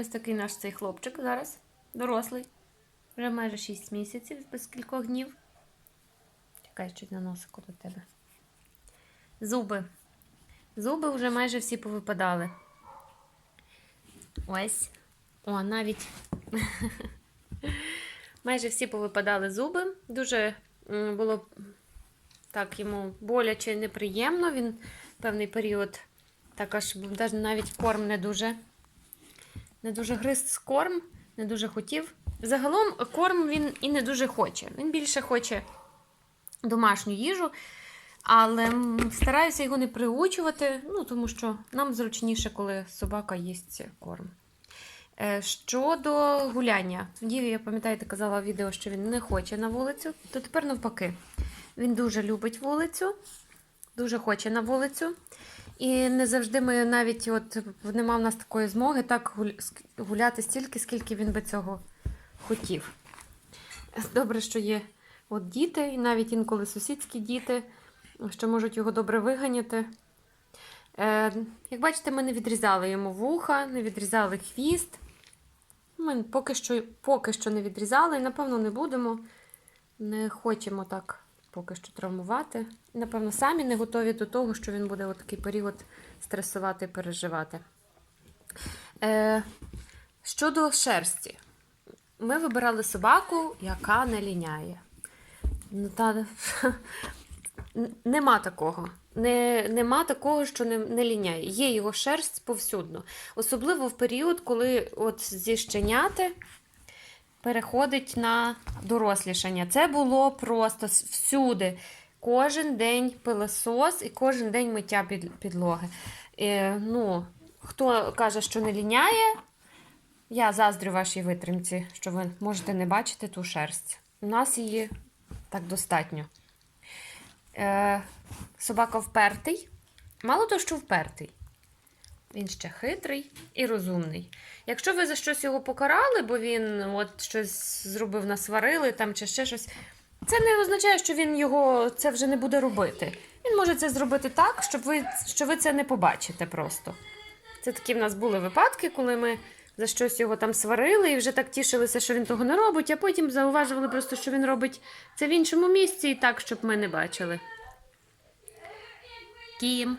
Ось такий наш цей хлопчик зараз, дорослий. Вже майже 6 місяців без кількох днів. Чекай, чуть на носику до тебе. Зуби. Зуби вже майже всі повипадали. Ось. О, навіть. майже всі повипадали зуби. Дуже було так йому боляче неприємно. Він певний період так аж навіть корм не дуже. Не дуже гриз корм, не дуже хотів. Загалом корм він і не дуже хоче. Він більше хоче домашню їжу, але стараюся його не приучувати, ну, тому що нам зручніше, коли собака їсть корм. Е, Щодо гуляння, тоді я пам'ятаєте, казала в відео, що він не хоче на вулицю, то тепер навпаки. Він дуже любить вулицю, дуже хоче на вулицю. І не завжди ми навіть от нема в нас такої змоги так гуляти стільки, скільки він би цього хотів. Добре, що є от діти, і навіть інколи сусідські діти, що можуть його добре виганяти. Е, як бачите, ми не відрізали йому вуха, не відрізали хвіст. Ми поки що, поки що не відрізали і, напевно, не будемо. Не хочемо так поки що травмувати. Напевно, самі не готові до того, що він буде такий період стресувати і переживати. Е, щодо шерсті, ми вибирали собаку, яка не ліняє. Ну, та, нема такого. Не, нема такого, що не, не ліняє. Є його шерсть повсюдно. Особливо в період, коли от зі щеняти переходить на дорослішання. Це було просто всюди. Кожен день пилосос і кожен день миття під, підлоги. Е, ну, хто каже, що не ліняє, я заздрю вашій витримці, що ви можете не бачити ту шерсть. У нас її так достатньо. Е, собака впертий. Мало того, що впертий. Він ще хитрий і розумний. Якщо ви за щось його покарали, бо він от щось зробив, насварили там чи ще щось, це не означає, що він його це вже не буде робити. Він може це зробити так, щоб ви, що ви це не побачите просто. Це такі в нас були випадки, коли ми за щось його там сварили і вже так тішилися, що він того не робить, а потім зауважували просто, що він робить це в іншому місці і так, щоб ми не бачили. Кім.